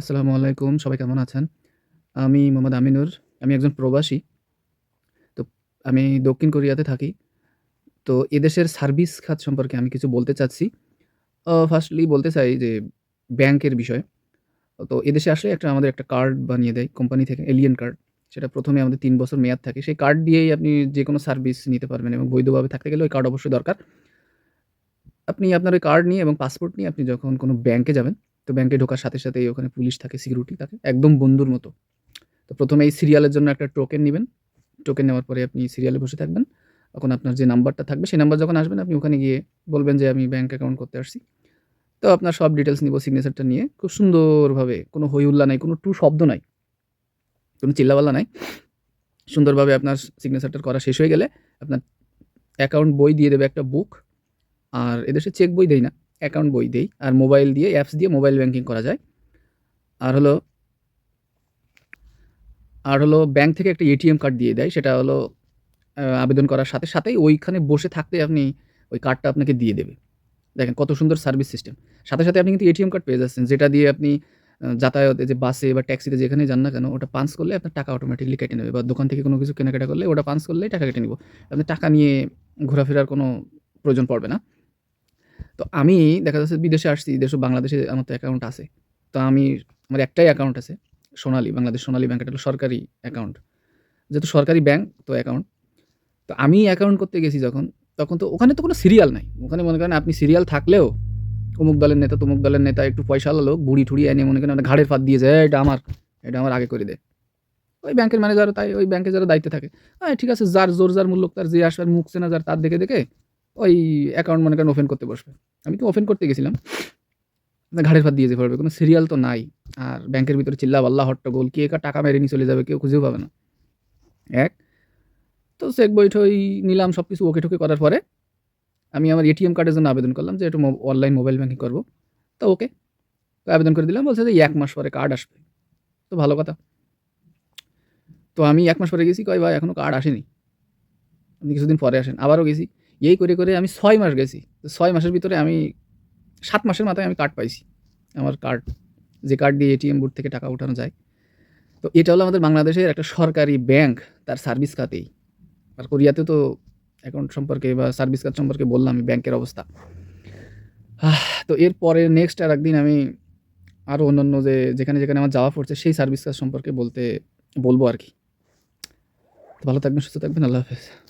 আসসালামু আলাইকুম। সবাই কেমন আছেন? আমি মোহাম্মদ আমিনুর। আমি একজন প্রবাসী। তো আমি দক্ষিণ কোরিয়াতে থাকি। তো এদেশের সার্ভিস খাত সম্পর্কে আমি কিছু বলতে চাচ্ছি। ফার্স্টলি বলতে চাই যে ব্যাংকের বিষয়ে। তো এদেশে আসলে একটা আমাদের একটা কার্ড বানিয়ে দেয় কোম্পানি থেকে এলিয়েন কার্ড। সেটা প্রথমে আমাদের তিন বছর মেয়াদ থাকে। সেই কার্ড দিয়েই আপনি যে কোনো সার্ভিস নিতে পারবেন এবং বৈধভাবে থাকতে গেলে ওই কার্ড অবশ্যই দরকার। আপনি আপনার ওই কার্ড নিয়ে এবং পাসপোর্ট নিয়ে আপনি যখন কোনো ব্যাংকে যাবেন, তো ব্যাংকে ঢোকার সাথে, সাথেই ওখানে পুলিশ থাকে, সিকিউরিটি থাকে। একদম বন্ধুর মতো। তো প্রথমে এই সিরিয়ালের জন্য একটা টোকেন নিবেন। টোকেন নেওয়ার পরে আপনি সিরিয়ালে বসে থাকবেন। তখন আপনার যে নাম্বারটা থাকবে সেই নাম্বার যখন আসবেন আপনি ওখানে গিয়ে বলবেন যে আমি ব্যাঙ্ক অ্যাকাউন্ট করতে আসছি। তো আপনার সব ডিটেলস নিব সিগনেচারটা নিয়ে খুব সুন্দরভাবে কোনো হই হুল্লা নাই, কোনো টু শব্দ নাই। কোনো চিল্লাপাল্লা নাই। সুন্দরভাবে আপনার সিগনেচারটা করা শেষ হয়ে গেলে আপনার অ্যাকাউন্ট বই দিয়ে দেবে একটা বুক। আর এদেশে চেক বই দেয় না। অ্যাকাউন্ট বই দেই। আর মোবাইল দিয়ে অ্যাপস দিয়ে মোবাইল ব্যাংকিং করা যায়। আর হলো আর হলো ব্যাংক থেকে একটা এটিএম কার্ড দিয়ে দেয়। সেটা হলো আবেদন করার সাথে, সাথেই ওইখানে বসে থাকতে আপনি ওই কার্ডটা আপনাকে দিয়ে দেবে। দেখেন কত সুন্দর সার্ভিস সিস্টেম। সাথে, সাথে আপনি কিন্তু এটিএম কার্ড পেয়ে যাচ্ছেন। যেটা দিয়ে আপনি যাতায়াতে যে বাসে বা ট্যাক্সিতে যেখানে যান না কেন ওটা পাঞ্চ করলে আপনার টাকা অটোমেটিকলি কেটে নেবে বা দোকান থেকে কোনো কিছু কেনাকাটা করলে ওটা পাঞ্চ করলেই টাকা কেটে নিব। আপনি টাকা নিয়ে ঘোরাফেরার কোনো প্রয়োজন পড়বে না। তো আমি দেখা যাচ্ছে বিদেশে আসছি, দেশে বাংলাদেশে আমার তো অ্যাকাউন্ট আছে। তো আমি আমার একটাই অ্যাকাউন্ট আছে। সোনালী, বাংলাদেশ সোনালী ব্যাংক এটা হলো সরকারি অ্যাকাউন্ট। যেহেতু সরকারি ব্যাংক তো অ্যাকাউন্ট। তো আমি অ্যাকাউন্ট করতে গেছি যখন, তখন তো ওখানে তো কোনো সিরিয়াল নাই। ওখানে মনে করেন আপনি সিরিয়াল থাকলেও অমুক দলের নেতা, তমুক দলের নেতা একটু পয়সাওয়ালা লোক বুড়ি ঠুড়ি এনে মনে করেন ঘাড়ের ফাঁদ দিয়ে যায়, "এটা আমার, এটা আমার আগে করে দে।" ওই ব্যাংকের ম্যানেজারও তাই ওই ব্যাংকে যারা দায়িত্বে থাকে, হ্যাঁ ঠিক আছে যার জোর যার মূল্য তার যে আসবে মুখ চেনা যার তার দেখে, দেখে ওই অ্যাকাউন্ট মনে করেন ওপেন করতে বসবে।" আমি তো ওপেন করতে গেছিলাম। ঘাড়ের ফাঁত দিয়ে যেতে পারবে। কোনো সিরিয়াল তো নাই। আর ব্যাংকের ভিতরে চিল্লাপাল্লা হট্টগোল। কে কার টাকা মেরে নিয়ে চলে যাবে কেউ খুঁজেও পাবে না। এক তো চেক বই-টই নিলাম সব কিছু ওকে-টোকে করার পরে আমি আমার এটিএম কার্ডের জন্য আবেদন করলাম যে একটু অনলাইন মোবাইল ব্যাঙ্কিং করব তো ওকে। তো আবেদন করে দিলাম। বলছে যে এক মাস পরে কার্ড আসবে। তো ভালো কথা। তো আমি এক মাস পরে গেছি কয়, "ভাই এখনও কার্ড আসেনি। আপনি কিছুদিন পরে আসেন।" আবারও গেছি। এই করে, করে আমি ছয় মাস গেছি। ৬ মাসের ভিতরে আমি সাত মাসের মাথায় আমি কার্ড পাইছি। আমার কার্ড। যে কার্ড দিয়ে এটিএম বুথ থেকে টাকা উঠানো যায়। তো এটা হলো আমাদের বাংলাদেশের একটা সরকারি ব্যাংক তার সার্ভিস খাতেই। আর কোরিয়াতে তো অ্যাকাউন্ট সম্পর্কে বা সার্ভিস খাত সম্পর্কে বললাম আমি ব্যাংকের অবস্থা। তো এরপরে নেক্সট আরেকদিন আমি আরও অন্যান্য যে যেখানে, যেখানে আমার যাওয়া পড়ছে সেই সার্ভিস কাজ সম্পর্কে বলতে বলব আরকি। তো ভালো থাকবেন, সুস্থ থাকবেন। আল্লাহ হাফেজ।